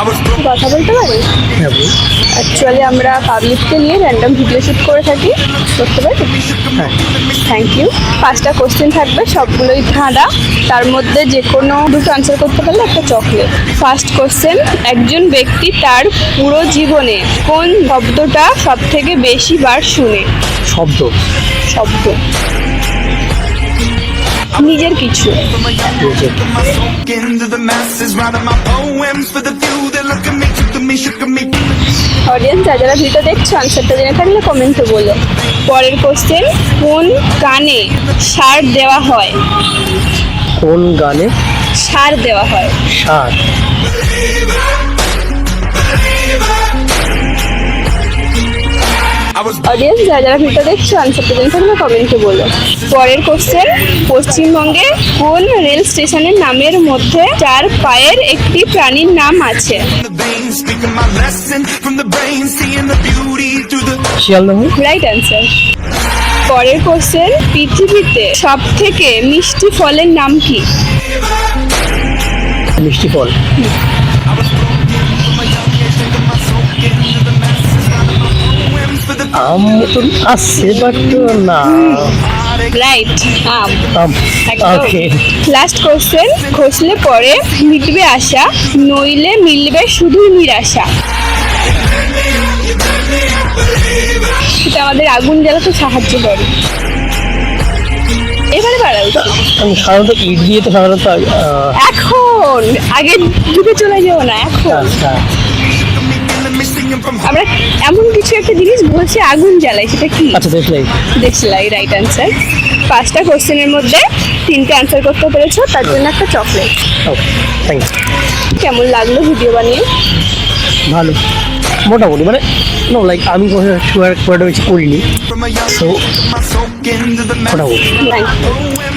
কথা বলতে পারি? অ্যাকচুয়ালি আমরা পাবলিককে নিয়ে র্যান্ডম ভিডিও শ্যুট করে থাকি করতে পারি হ্যাঁ। থ্যাংক ইউ পাঁচটা কোশ্চেন থাকবে সবগুলোই ধাঁধা। তার মধ্যে যে কোনো দুটো আনসার করতে পারলে একটা চকলেট ফার্স্ট কোশ্চেন একজন ব্যক্তি তার পুরো জীবনে কোন শব্দটা সব থেকে বেশি বার শুনে? শব্দ। শব্দ। নিজের কিছু. অডিয়েন্স যারা যারা ভিডিও দেখছ আনসারটা জেনে থাকলে কমেন্টে বলো। পরের কোশ্চেন কোন গানে সার দেওয়া হয়? কোন গানে সার দেওয়া হয়। সার? অডিয়েন্স যারা যারা ভিডিও দেখছ আনসারটা জেনে থাকলে কমেন্টে বলো। পরের কোশ্চেন পশ্চিমবঙ্গে কোন রেল স্টেশনের নামের মধ্যে চার পায়ের একটি প্রাণীর নাম আছে? রাইট অ্যান্সার পরের কোশ্চেন পৃথিবীতে সব থেকে মিষ্টি ফলের নাম কি? মিষ্টি ফল। আম মতন বাট না। রাইট আম। আম ওকে লাস্ট কোশ্চেন ঘষলে পরে মিটবে আশা নইলে মিলবে শুধুই নিরাশা। এটা আমাদের আগুন জ্বালাতে সাহায্য করে। এবারে বাড়াও আমি সাধারণত ইট দিয়ে তো সাধারণত এখন! আগে যুগে চলে যাও না এখন। আমরা এমন কিছু একটা জিনিস বলছি আগুন জ্বালাই সেটা কি? আচ্ছা দেখলাই দেখছিলাই রাইট অ্যান্সার পাঁচটা কোশ্চেনের মধ্যে তিনটে অ্যান্সার করতে পেরেছ তার জন্য একটা চকলেট ওকে থ্যাংক কেমন লাগল ভিডিও বানিয়ে? ভালো। মোটামুটি মানে নো লাইক আমি খুব একটা বেশি করিনি। masses. মোটামুটি। ইউ